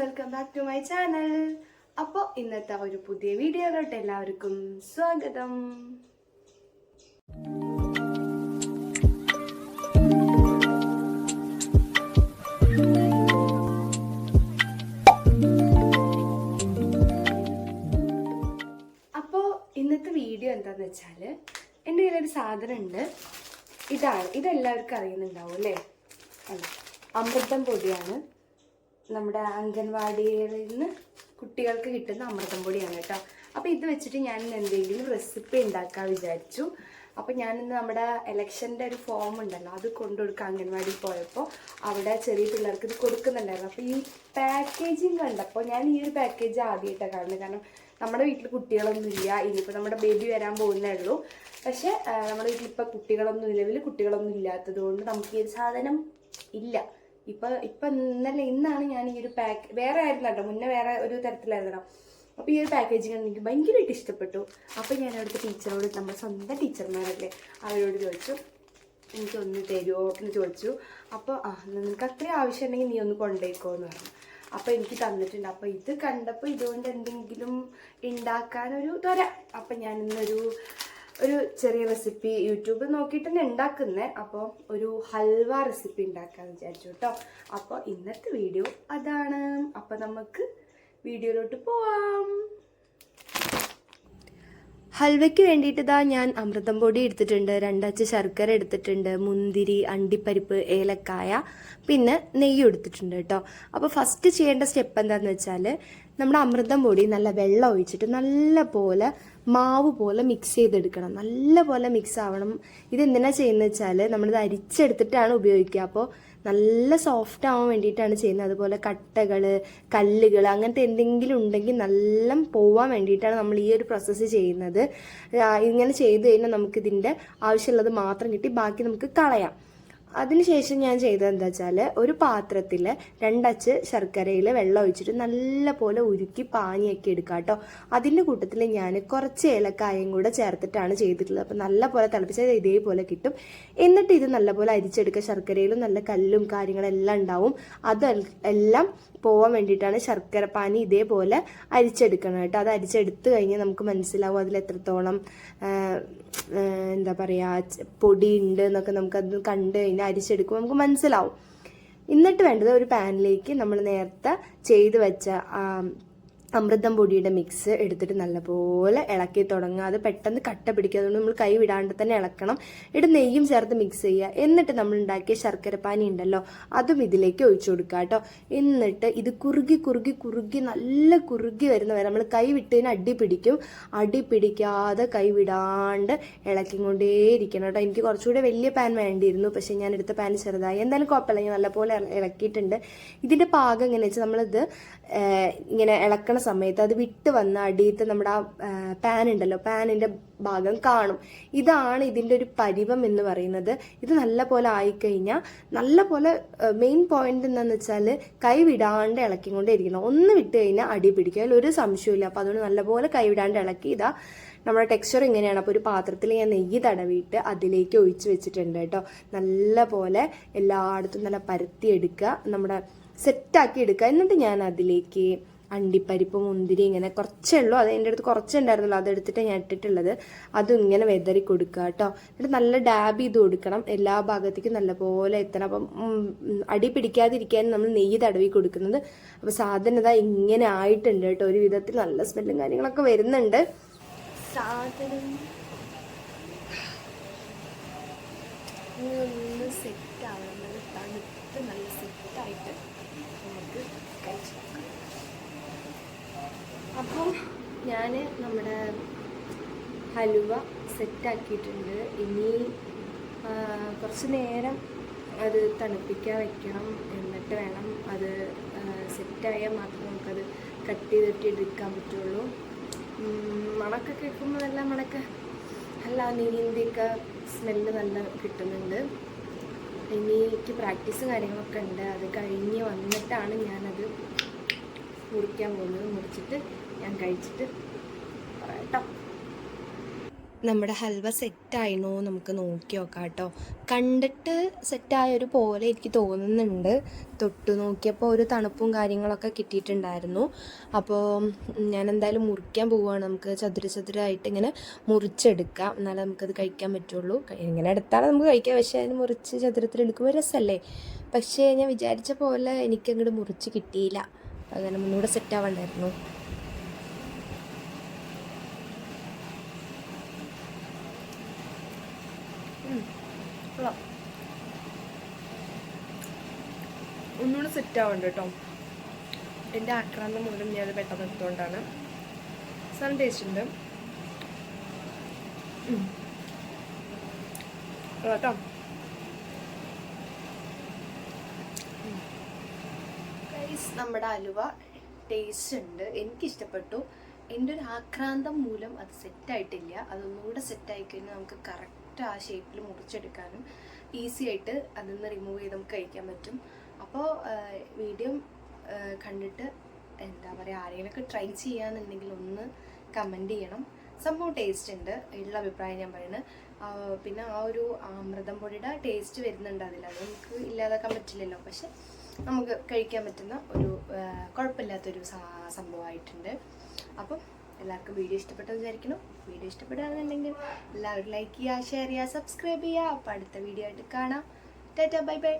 Welcome back to my channel അപ്പോൾ ഇന്നത്തെ ഒരു പുതിയ വീഡിയോയിലോട്ട് എല്ലാവർക്കും സ്വാഗതം. അപ്പോൾ ഇന്നത്തെ വീഡിയോ എന്താന്ന് വെച്ചാൽ എന്റെ കയ്യിലൊരു സാധനം ഉണ്ട് ഇതാണ്. ഇതെല്ലാവർക്കും അറിയുന്നുണ്ടാവും അല്ലേ? അല്ല? അമൃതം പൊടിയാണ്. നമ്മുടെ അംഗൻവാടിയിൽ നിന്ന് കുട്ടികൾക്ക് കിട്ടുന്ന അമൃതം പൊടിയാണ് കേട്ടോ. അപ്പോൾ ഇത് വെച്ചിട്ട് ഞാൻ എന്തെങ്കിലും റെസിപ്പി ഉണ്ടാക്കാൻ വിചാരിച്ചു. അപ്പോൾ ഞാനിന്ന് നമ്മുടെ ഇലക്ഷന്റെ ഒരു ഫോം ഉണ്ടല്ലോ അത് കൊണ്ടുകൊടുക്കാൻ അംഗൻവാടി പോയപ്പോൾ അവിടെ ചെറിയ പിള്ളേർക്ക് ഇത് കൊടുക്കുന്നുണ്ടായിരുന്നു. അപ്പോൾ ഈ പാക്കേജിങ് കണ്ടപ്പോൾ ഞാൻ ഈ ഒരു പാക്കേജ് ആദ്യമായിട്ടാണ് കാണുന്നത് കാരണം നമ്മുടെ വീട്ടിൽ കുട്ടികളൊന്നും ഇല്ല ഇനിയിപ്പോൾ നമ്മുടെ ബേബി വരാൻ പോകുന്നേ ഉള്ളൂ പക്ഷേ നമ്മുടെ വീട്ടിൽ ഇപ്പോൾ കുട്ടികളൊന്നും നിലവിൽ കുട്ടികളൊന്നും ഇല്ലാത്തത് കൊണ്ട് നമുക്ക് ഈ ഒരു സാധനം ഇല്ല. ഇപ്പൊ ഇപ്പൊ ഇന്നലെ ഇന്നാണ് ഞാൻ ഈ ഒരു പാക്ക് വേറെ ആയിരുന്നു കേട്ടോ മുന്നേ വേറെ ഒരു തരത്തിലായിരുന്നു കേട്ടോ അപ്പോൾ ഈ ഒരു പാക്കേജിങ് എനിക്ക് ഭയങ്കരമായിട്ട് ഇഷ്ടപ്പെട്ടു. അപ്പോൾ ഞാൻ അവിടുത്തെ ടീച്ചറോട് നമ്മുടെ സ്വന്തം ടീച്ചർമാരല്ലേ അവരോട് ചോദിച്ചു. എനിക്കൊന്ന് തരുമോ എന്ന് ചോദിച്ചു. അപ്പോൾ ആ നിനക്ക് അത്രയും ആവശ്യമുണ്ടെങ്കിൽ നീ ഒന്ന് കൊണ്ടുപോയിക്കോ എന്ന് പറഞ്ഞു. അപ്പോൾ എനിക്ക് തന്നിട്ടുണ്ട്. അപ്പോൾ ഇത് കണ്ടപ്പോൾ ഇതുകൊണ്ട് എന്തെങ്കിലും ഉണ്ടാക്കാനൊരു ത്വര. അപ്പം ഞാനിന്നൊരു ഒരു ചെറിയ റെസിപ്പി യൂട്യൂബിൽ നോക്കിയിട്ട് തന്നെ ഉണ്ടാക്കുന്നത് അപ്പോൾ ഒരു ഹൽവ റെസിപ്പി ഉണ്ടാക്കാൻ വിചാരിച്ചു കേട്ടോ അപ്പോൾ ഇന്നത്തെ വീഡിയോ അതാണ്. അപ്പോൾ നമുക്ക് വീഡിയോയിലോട്ട് പോവാം. ഹൽവയ്ക്ക് വേണ്ടിയിട്ട് ഞാൻ അമൃതം പൊടി എടുത്തിട്ടുണ്ട് രണ്ടച്ച് ശർക്കര എടുത്തിട്ടുണ്ട് മുന്തിരി അണ്ടിപ്പരിപ്പ് ഏലക്കായ പിന്നെ നെയ്യ് എടുത്തിട്ടുണ്ട് കേട്ടോ. അപ്പോൾ ഫസ്റ്റ് ചെയ്യേണ്ട സ്റ്റെപ്പ് എന്താണെന്ന് വെച്ചാൽ നമ്മുടെ അമൃതം പൊടി നല്ല വെള്ളം ഒഴിച്ചിട്ട് നല്ല പോലെ മാവ് പോലെ മിക്സ് ചെയ്തെടുക്കണം. നല്ല പോലെ മിക്സ് ആവണം. ഇത് എന്തിനാ ചെയ്യുന്നത് വെച്ചാൽ നമ്മളിത് അരിച്ചെടുത്തിട്ടാണ് ഉപയോഗിക്കുക. അപ്പോൾ നല്ല സോഫ്റ്റ് ആവാൻ വേണ്ടിയിട്ടാണ് ചെയ്യുന്നത്. അതുപോലെ കട്ടകൾ കല്ലുകൾ അങ്ങനത്തെ എന്തെങ്കിലും ഉണ്ടെങ്കിൽ നല്ല പോവാൻ വേണ്ടിയിട്ടാണ് നമ്മൾ ഈ ഒരു പ്രോസസ്സ് ചെയ്യുന്നത്. ഇങ്ങനെ ചെയ്ത് കഴിഞ്ഞാൽ നമുക്കിതിന്റെ ആവശ്യമുള്ളത് മാത്രം കിട്ടി. ബാക്കി നമുക്ക് കളയാം. അതിനുശേഷം ഞാൻ ചെയ്തത് എന്താ വെച്ചാൽ ഒരു പാത്രത്തിൽ രണ്ടച്ച് ശർക്കരയിൽ വെള്ളം ഒഴിച്ചിട്ട് നല്ല പോലെ ഉരുക്കി പാനിയൊക്കെ എടുക്കുക കേട്ടോ അതിന്റെ കൂട്ടത്തിൽ ഞാൻ കുറച്ച് ഏലക്കായും കൂടെ ചേർത്തിട്ടാണ് ചെയ്തിട്ടുള്ളത്. അപ്പോൾ നല്ല പോലെ തിളപ്പിച്ചത് ഇതേപോലെ കിട്ടും. എന്നിട്ട് ഇത് നല്ലപോലെ അരിച്ചെടുക്കുക. ശർക്കരയിലും നല്ല കല്ലും കാര്യങ്ങളെല്ലാം ഉണ്ടാവും. അത് എല്ലാം പോവാൻ വേണ്ടിയിട്ടാണ് ശർക്കര പാനി ഇതേപോലെ അരിച്ചെടുക്കണം കേട്ടോ അത് അരിച്ചെടുത്ത് കഴിഞ്ഞാൽ നമുക്ക് മനസ്സിലാവും അതിൽ എത്രത്തോളം എന്താ പറയുക പൊടി ഉണ്ട് എന്നൊക്കെ നമുക്കത് കണ്ട് കഴിഞ്ഞാൽ അരിച്ചെടുക്കുമ്പോൾ നമുക്ക് മനസ്സിലാവും. എന്നിട്ട് വേണ്ടത് ഒരു പാനിലേക്ക് നമ്മൾ നേരത്തെ ചെയ്ത് വെച്ച അമൃതം പൊടിയുടെ മിക്സ് എടുത്തിട്ട് നല്ലപോലെ ഇളക്കി തുടങ്ങുക. അത് പെട്ടെന്ന് കട്ട പിടിക്കുക അതുകൊണ്ട് നമ്മൾ കൈ വിടാണ്ട് തന്നെ ഇളക്കണം. എന്നിട്ട് നെയ്യും ചേർത്ത് മിക്സ് ചെയ്യുക. എന്നിട്ട് നമ്മൾ ഉണ്ടാക്കിയ ശർക്കരപ്പാനി ഉണ്ടല്ലോ അതും ഇതിലേക്ക് ഒഴിച്ചു കൊടുക്കുക കേട്ടോ. എന്നിട്ട് ഇത് കുറുകി കുറുകി കുറുകി നല്ല കുറുകി വരുന്ന വരെ നമ്മൾ കൈ വിട്ടതിന് അടി പിടിക്കും. അടി പിടിക്കാതെ കൈ വിടാണ്ട് ഇളക്കിക്കൊണ്ടേയിരിക്കണം കേട്ടോ. എനിക്ക് കുറച്ചുകൂടെ വലിയ പാൻ വേണ്ടിയിരുന്നു. പക്ഷേ ഞാൻ എടുത്ത പാൻ ചെറുതായി. എന്തായാലും കുഴപ്പമില്ല. ഞാൻ നല്ലപോലെ ഇളക്കിയിട്ടുണ്ട്. ഇതിന്റെ പാകം എങ്ങനെ വെച്ചാൽ നമ്മളിത് ഇങ്ങനെ ഇളക്കണ സമയത്ത് അത് വിട്ട് വന്ന അടിയത്തെ നമ്മുടെ ആ പാൻ ഉണ്ടല്ലോ പാനിന്റെ ഭാഗം കാണും. ഇതാണ് ഇതിന്റെ ഒരു പരിവം എന്ന് പറയുന്നത്. ഇത് നല്ല പോലെ ആയിക്കഴിഞ്ഞാൽ നല്ല പോലെ മെയിൻ പോയിന്റ് എന്താണെന്ന് വെച്ചാൽ കൈ വിടാണ്ട് ഇളക്കിക്കൊണ്ടേ ഇരിക്കണം ഒന്ന് വിട്ട് കഴിഞ്ഞാൽ അടി പിടിക്കുക അതിൽ ഒരു സംശയമില്ല അപ്പോൾ അതുകൊണ്ട് നല്ലപോലെ കൈ വിടാണ്ട് ഇളക്കി ഇതാ നമ്മുടെ ടെക്സ്ചർ ഇങ്ങനെയാണ്. അപ്പോൾ ഒരു പാത്രത്തിൽ ഞാൻ നെയ്യ് തടവിയിട്ട് അതിലേക്ക് ഒഴിച്ച് വെച്ചിട്ടുണ്ട് കേട്ടോ. നല്ല പോലെ എല്ലായിടത്തും നല്ല പരത്തി എടുക്കുക. നമ്മുടെ സെറ്റാക്കി എടുക്കുക. എന്നിട്ട് ഞാൻ അതിലേക്ക് അണ്ടിപ്പരിപ്പ് മുന്തിരി ഇങ്ങനെ കുറച്ചേ ഉള്ളൂ. അത് എന്റെ അടുത്ത് കുറച്ചുണ്ടായിരുന്നല്ലോ അതെടുത്തിട്ട് ഞാൻ ഇട്ടിട്ടുള്ളത്. അതും ഇങ്ങനെ വെതറി കൊടുക്കുക കേട്ടോ എന്നിട്ട് നല്ല ഡാബ് ചെയ്ത് കൊടുക്കണം. എല്ലാ ഭാഗത്തേക്കും നല്ലപോലെ എത്തണം. അപ്പം അടി പിടിക്കാതിരിക്കാൻ നമ്മൾ നെയ്യ് തടവി കൊടുക്കുന്നത്. അപ്പോൾ സാധനം ഇതാ ഇങ്ങനെ ആയിട്ടുണ്ട് കേട്ടോ. ഒരു വിധത്തിൽ നല്ല സ്മെല്ലും കാര്യങ്ങളൊക്കെ വരുന്നുണ്ട്. സാധനം സെറ്റ് ആവുന്നത് തണുത്ത് നല്ല സെറ്റായിട്ട് നമുക്ക് കഴിച്ചു നോക്കാം അപ്പം ഞാൻ നമ്മുടെ ഹലുവ സെറ്റാക്കിയിട്ടുണ്ട്. ഇനി കുറച്ച് നേരം അത് തണുപ്പിക്കാൻ വെക്കണം. എന്നിട്ട് വേണം അത് സെറ്റായാൽ മാത്രമേ നമുക്കത് കട്ട് ചെയ്തിട്ട് എടുക്കാൻ പറ്റുള്ളൂ. മണക്ക കേൾക്കുമ്പോൾ നല്ല മണക്ക നല്ല നീന്തിയൊക്കെ സ്മെല്ല് നല്ല കിട്ടുന്നുണ്ട്. ഇനി എനിക്ക് പ്രാക്ടീസ് കാര്യങ്ങളൊക്കെ ഉണ്ട്. അത് കഴിഞ്ഞ് വന്നിട്ടാണ് ഞാനത് മുറിക്കാൻ പോകുന്നത്. മുറിച്ചിട്ട് ഞാൻ കഴിച്ചിട്ട് പറയാം കേട്ടോ നമ്മുടെ ഹൽവ സെറ്റായിരുന്നോ നമുക്ക് നോക്കി നോക്കാം കേട്ടോ. കണ്ടിട്ട് സെറ്റായൊരു പോലെ എനിക്ക് തോന്നുന്നുണ്ട്. തൊട്ട് നോക്കിയപ്പോൾ ഒരു തണുപ്പും കാര്യങ്ങളൊക്കെ കിട്ടിയിട്ടുണ്ടായിരുന്നു. അപ്പോൾ ഞാൻ എന്തായാലും മുറിക്കാൻ പോവുകയാണ് നമുക്ക് ചതുര ചതുരമായിട്ട് ഇങ്ങനെ മുറിച്ചെടുക്കാം. എന്നാലേ നമുക്കത് കഴിക്കാൻ പറ്റുള്ളൂ. ഇങ്ങനെ എടുത്താലും നമുക്ക് കഴിക്കാം. പക്ഷേ അതിന് മുറിച്ച് ചതുരത്തിലെടുക്കുമ്പോൾ രസമല്ലേ പക്ഷേ ഞാൻ വിചാരിച്ച പോലെ എനിക്കങ്ങോട്ട് മുറിച്ച് കിട്ടിയില്ല. അങ്ങനെ ഒന്നുകൂടെ സെറ്റാവണ്ടായിരുന്നു. ഒന്നുകൂടെ സെറ്റ് ആവുന്നുണ്ട് കേട്ടോ എന്റെ ആക്രാന്തം മൂലം ഞാൻ അത് പെട്ടെന്ന് എടുത്തുകൊണ്ടാണ് സാധനം ടേസ്റ്റ് ഉണ്ട്. കേട്ടോ നമ്മുടെ അലുവ ടേസ്റ്റ് ഉണ്ട്. എനിക്കിഷ്ടപ്പെട്ടു. എന്റെ ഒരു ആക്രാന്തം മൂലം അത് സെറ്റായിട്ടില്ല അതൊന്നുകൂടെ സെറ്റായി കഴിഞ്ഞാൽ നമുക്ക് കറക്റ്റ് ആ ഷേപ്പിൽ മുറിച്ചെടുക്കാനും ഈസി ആയിട്ട് അതിൽ നിന്ന് റിമൂവ് ചെയ്ത് നമുക്ക് കഴിക്കാൻ പറ്റും. അപ്പോൾ വീഡിയോ കണ്ടിട്ട് എന്താ പറയുക ആരെങ്കിലുമൊക്കെ ട്രൈ ചെയ്യാന്നുണ്ടെങ്കിൽ ഒന്ന് കമന്റ് ചെയ്യണം. സംഭവം ടേസ്റ്റ് ഉണ്ട് ഉള്ള അഭിപ്രായം ഞാൻ പറയുന്നത് പിന്നെ ആ ഒരു അമൃതം പൊടിയുടെ ടേസ്റ്റ് വരുന്നുണ്ട് അതിൽ അത് നമുക്ക് ഇല്ലാതാക്കാൻ പറ്റില്ലല്ലോ. പക്ഷെ നമുക്ക് കഴിക്കാൻ പറ്റുന്ന ഒരു കുഴപ്പമില്ലാത്തൊരു സംഭവമായിട്ടുണ്ട് അപ്പം എല്ലാവർക്കും വീഡിയോ ഇഷ്ടപ്പെട്ടെന്ന് വിചാരിക്കണം വീഡിയോ ഇഷ്ടപ്പെടുകയാണെന്നുണ്ടെങ്കിൽ എല്ലാവരും ലൈക്ക് ചെയ്യുക ഷെയർ ചെയ്യുക സബ്സ്ക്രൈബ് ചെയ്യുക. അപ്പോൾ അടുത്ത വീഡിയോ ആയിട്ട് കാണാം. Tata bye bye